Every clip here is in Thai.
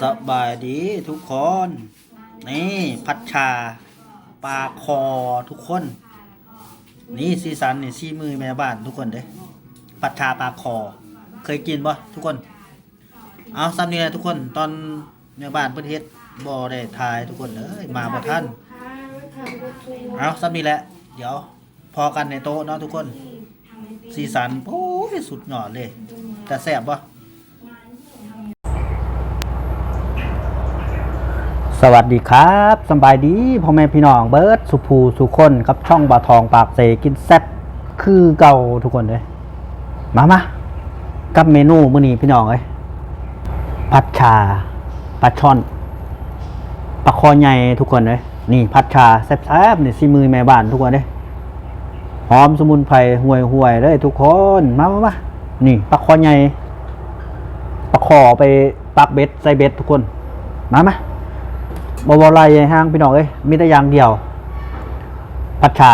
สบายดีทุกคน นี่พัชชาปลาคอทุกคน นี่ซีซันนี่ซีมือแม่บ้านทุกคนเด้พัชชาปลาคอ เคยกินปะทุกคน เอาซ้ำนี่แหละทุกคนตอนแม่บ้านเพิ่นเฮ็ดบ่ได้ทายทุกคนเอ้ยมาบ่ทันเอาซ้ำนี่แหละ เดี๋ยว พอกันในโต๊ะเนาะทุกคนสีสันโอ้ยสุดยอดเลย แต่แซ่บปะ สวัสดีครับสบายดีพ่อแม่พี่น้องเบิร์ดสุภูสุคนกับช่องบาทองปากเซกินแซ่บคือเก่าทุกคนเลยมามากับเมนูมื้อนี้พี่น้องเอ้ยผัดชาปลาช่อนปลาคอใหญ่ทุกคนเลยนี่ผัดชาแซ่บๆนี่ซีมือแม่บ้านทุกคนเลยหอมสมุนไพรห่วยห่วยๆเลยทุกคนมามามานี่ปลาคอใหญ่ปลาคอไปปักเบ็ดใส่เบ็ดทุกคนมามา บวไลห้างพี่น้องเอ้ยมีแต่อย่างเดียว ผัดชา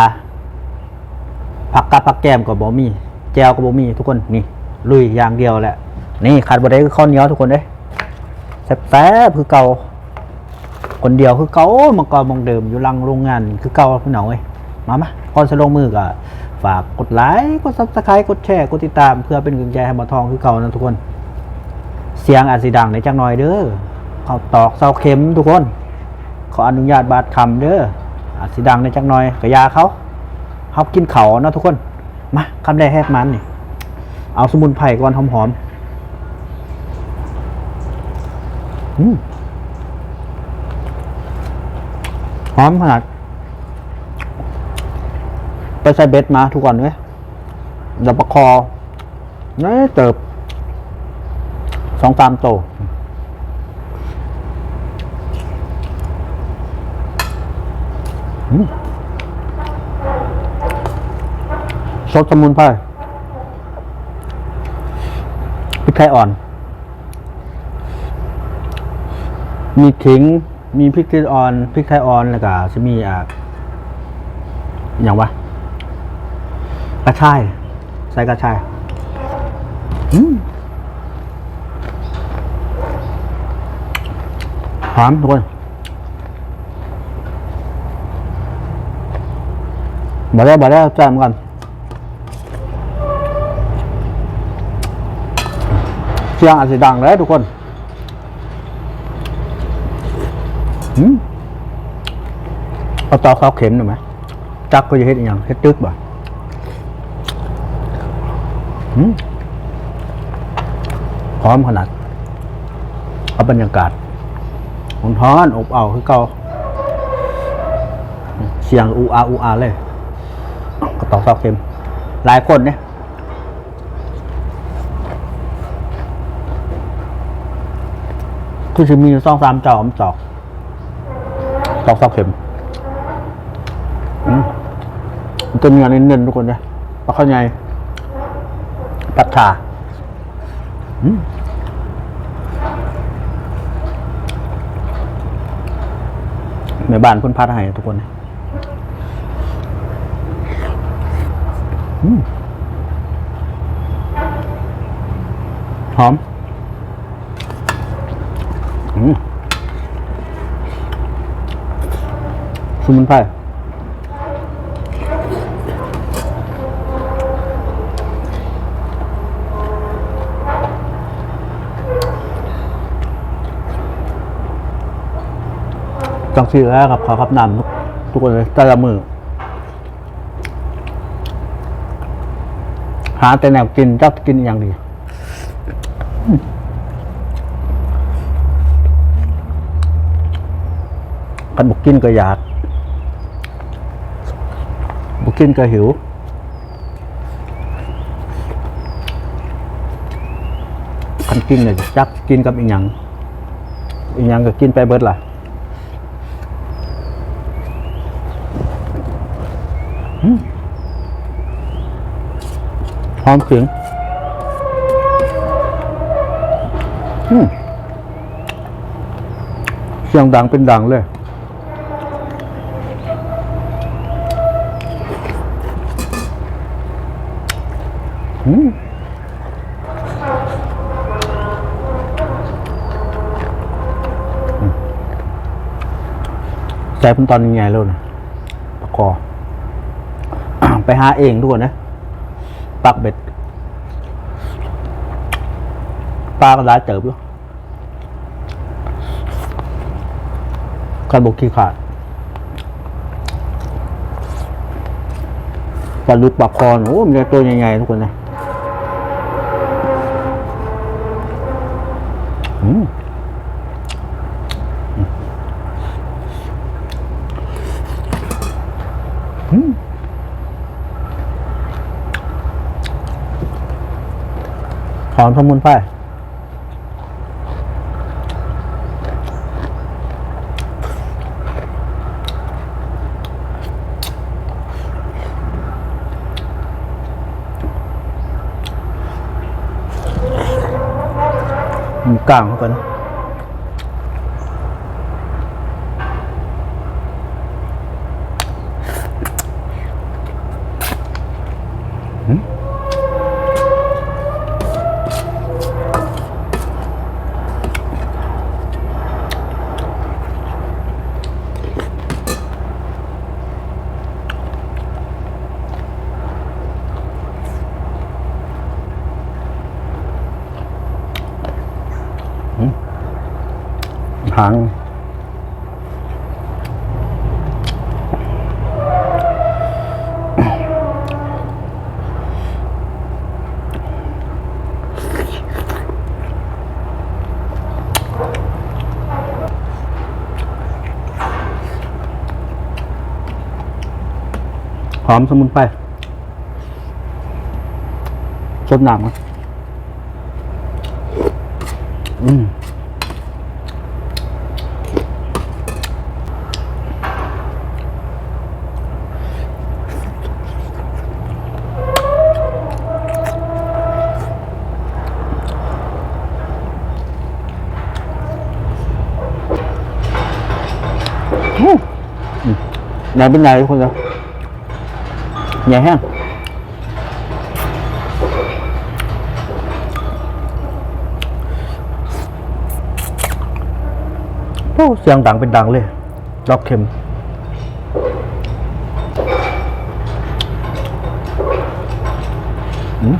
ผักกับผักแกมกับบ่มีแจวกับบ่มีทุกคนนี่ ลุยอย่างเดียวแหละ นี่ขาดบ่ได้คือข้าวเหนียวทุกคนเด้ยแซ่บๆคือเก่า คนเดียวคือเก่ามังกรมองเดิมอยู่ลังโรงงานคือเก่าพี่น้องเอ้ยมามาก่อนจะลงมือก็ฝากกดไลค์กดซับสไครต์กดแชร์กดติดตามเพื่อเป็นกำลังใจให้มาทองคือเก่านะทุกคน เสียงอาจสิดังในจังหน่อยเด้อเขาตอกเสาเข็มทุกคน ขออนุญาตบาดคำเด้ออาจสิดังในจักหน่อยกะยาเขาเขากินเขาเนาะทุกคน มาคำแรกแฮกมันนี่ เอาสมุนไพรก่อนหอมๆอืมหอมขนาดไปใส่เบ็ดมาทุกวันเว้ยดี๋ยวประคอนี่เติบสองสามโต ซดสสมุนไพรพริกไทยอ่อน มีขิง มีพริกไทยอ่อนพริกไทยอ่อนแล้วก็จะมีอ่าอย่างวะกระชายใส่กระชายอืมหอมทุกคน มาแล้วมาแล้วจามกันเสียงอาจจะดังแล้วทุกคนหืมเอาต่อข้าวเข็มหน่อยไหมจักก็จะเฮ็ดอย่างเฮ็ดตึกบ่หืมพร้อมขนาดเอาบรรยากาศมันท้อนอบเอาคือเก่าเสียงอูอาอูอาเลย ตอกซอกเค็ม หลายคนเนี่ยคือจะมีซองสามจอมจอกตอกซอกเค็มอืมมันจะมีอะไรเน้นๆทุกคนเลยปลาข้าวใหญ่ปัดชาอืมในบ้านเพุ่นพัดให้ทุกคนเล หอมอืมสมุนไพรจังสีแล้วครับขอครับนำทุกทุกคนเลยแต่ละมือ หาแต่แนวกินจ้ากินอย่างดีกันบุกกินก็อยาก บุกกินก็หิวคันกินเลยจักกินกับอีกอย่างอีกอย่างก็กินไปเบิดล่ะ หอมเขียงเสียงดังเป็นดังเลยอืมใจเป็นตอนยังไงแล้วนะประกอไปหาเองด้วยนะ ปักเบ็ดปลาก็ร้ายเติบอยู่การบกขี้ขาดปลาลุกปลาคอนโอ้มันตัวใหญ่ๆทุกคนนะ อมสมุนไพรกลางเข้าไปนะ หางหอมสมุนไพรสดน้ำนะอืมอู้อืม ไหนเป็นไหนทุกคนเดียวใหญ่แห้งโอ้เสียงดังเป็นดังเลยล็อกเข็มอืม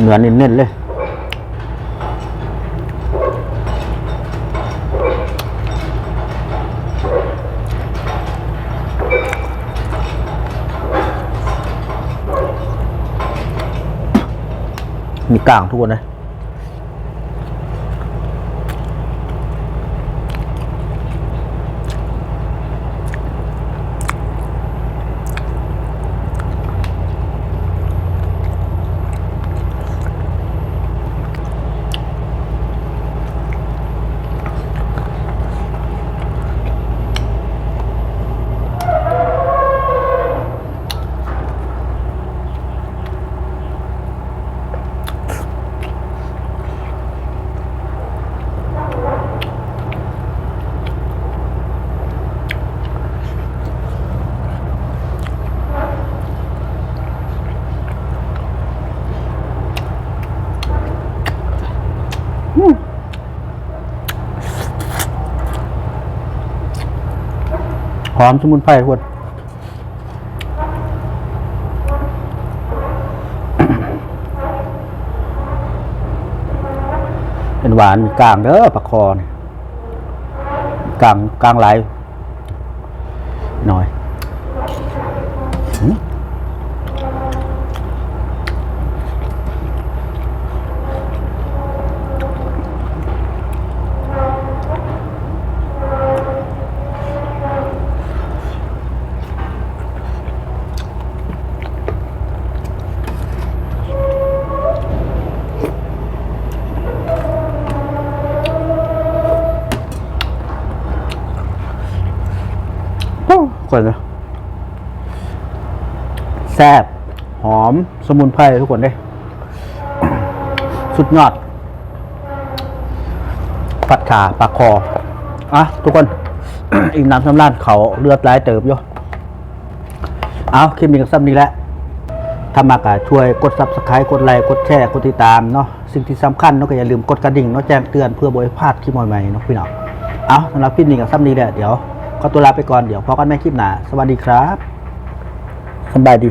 เนื้อเน้นๆเลย มีกลางทุกคนนะ หอมสมุนไพรพวดเป็นหวานกลางเด้อปลาคอนี่กลางกลางไหลหน่อย โอ้คนเลยแซ่บหอมสมุนไพรทุกคนเด้สุดยอดผัดขาปลาคออะทุกคนอีกน้ำสำรานเขาเลือดร้ายเติบอยู่เอาคลิปนี้ก็ซ้ำนี้แหละถ้ามากะช่วยกดซับสไครต์กดไลค์กดแชร์กดติดตามเนาะสิ่งที่สำคัญเนาะก็อย่าลืมกดกระดิ่งเนาะแจ้งเตือนเพื่อบริพลาดคลิปใหม่ๆเนาะพี่น้องเอาสำหรับคลิปนี้ก็ซ้ำนี้แหละเดี๋ยว ขอตัวลาไปก่อนเดี๋ยวพอกันแม่คลิปหน้าสวัสดีครับสบายดี